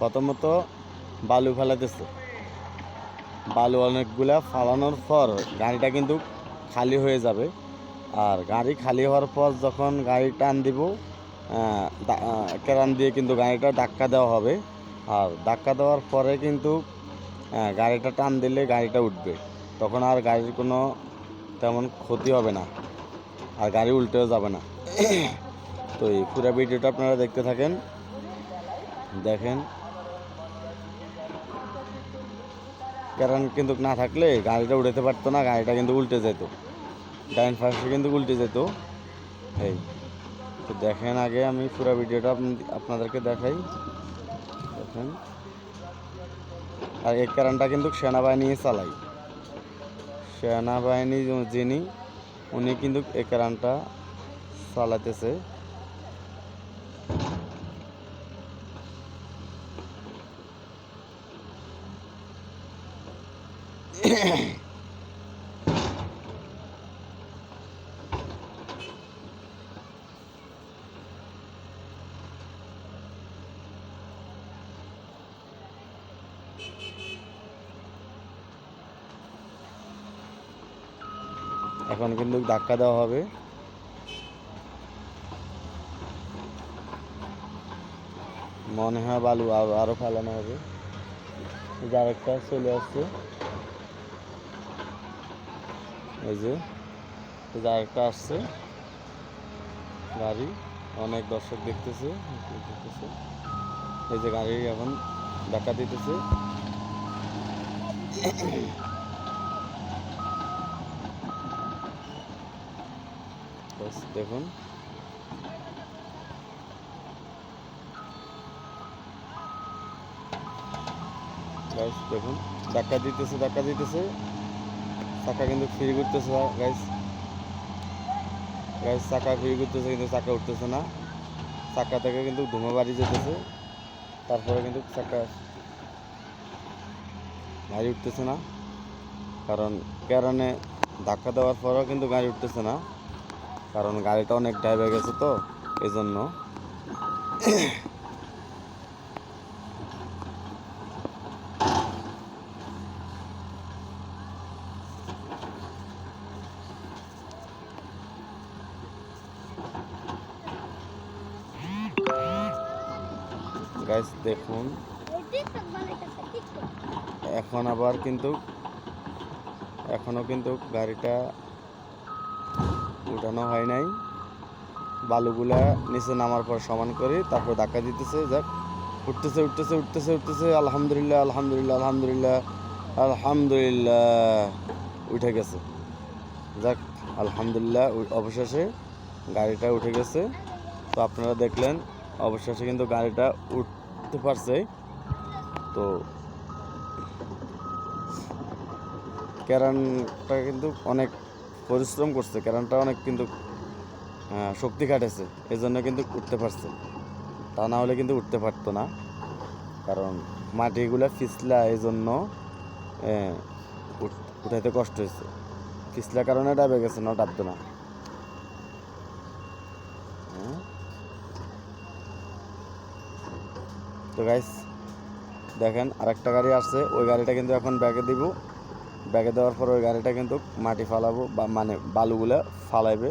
প্রথমত বালু ফেলাতেছে বালু অনেকগুলা ফালানোর পর গাড়িটা কিন্তু খালি হয়ে যাবে। আর গাড়ি খালি হওয়ার পর যখন গাড়ি টান দিব কেরান দিয়ে কিন্তু গাড়িটা ধাক্কা দেওয়া হবে। আর ধাক্কা দেওয়ার পরে কিন্তু গাড়িটা টান দিলে গাড়িটা উঠবে। তখন আর গাড়ির কোনো তেমন ক্ষতি হবে না। আর গাড়ি উল্টেও যাবে না। তো এই পুরো ভিডিওটা আপনারা দেখতে থাকেন। দেখেন কারণ কিন্তু না থাকলে গাড়িটা উঠাতে পারতো না, গাড়িটা কিন্তু উল্টে যেত। ডাইন ফার্স্টে কিন্তু উল্টে যেত। এই, তো দেখেন আগে আমি পুরো ভিডিওটা আপনাদেরকে দেখাই। দেখেন। আর এই কারণটা কিন্তু সেনাবাহিনী চালাই সেনাবাহিনী যিনি, উনি কিন্তু এই কারণটা চালাতেছে। এখন কিন্তু ধাক্কা দেওয়া হবে। মনে হয় বালু আরও ফেলানো হবে। যার একটা চলে আসছে। এই যে আরেকটা আসছে। গাড়ি, অনেক দর্শক দেখতেছে দেখতেছে। এই যে গাড়ি এখন ধাক্কা দিতেছে। দেখুন। দেখুন। ধাক্কা দিতেছে ধাক্কা দিতেছে। চাকা কিন্তু ফ্রি করতেছে গাইস গাইস চাকা ফ্রি করতেছে কিন্তু চাকা উঠতেছে না। চাকা থেকে কিন্তু ধুমা বাড়ি যেতেছে, তারপরে কিন্তু চাকা গাড়ি উঠতেছে না। কারণ কারণে ধাক্কা দেওয়ার পরেও কিন্তু গাড়ি উঠতেছে না। কারণ গাড়িটা অনেক ড্রাইভে গেছে তো এই গাইস দেখুন। এখন আবার কিন্তু, এখনও কিন্তু গাড়িটা উঠানো হয় নাই। বালুগুলা নিচে নামার পর সমান করে, তারপর ধাক্কা দিতেছে, যাক। উঠতেছে উঠতেছে উঠতেছে উঠতেছে, আলহামদুলিল্লাহ আলহামদুলিল্লাহ আলহামদুলিল্লাহ আলহামদুলিল্লাহ, উঠে গেছে। যাক, আলহামদুলিল্লাহ অবশেষে গাড়িটা উঠে গেছে। তো আপনারা দেখলেন, অবশেষে কিন্তু গাড়িটা উঠতে পারছে। তো ক্যারানটা কিন্তু অনেক পরিশ্রম করছে ক্যারানটা অনেক কিন্তু শক্তি খাটেছে এই জন্য কিন্তু উঠতে পারছে। তা না হলে কিন্তু উঠতে পারতো না। কারণ মাটিগুলা পিছলা এই জন্য উঠাইতে কষ্ট হয়েছে পিছলা কারণে ডাবে গেছে, না ডাবতো না। তো গাইস দেখেন আরেকটা গাড়ি আসছে, ওই গাড়িটা কিন্তু এখন ব্যাগে দিব। ব্যাগে দেওয়ার পর ওই গাড়িটা কিন্তু মাটি ফালাবো বা মানে বালুগুলা ফালাইবে।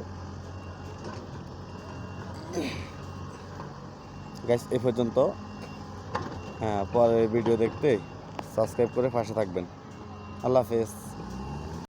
গাইস এ পর্যন্ত। হ্যাঁ পরের ভিডিও দেখতে সাবস্ক্রাইব করে পাশে থাকবেন। আল্লাহ হাফেজ।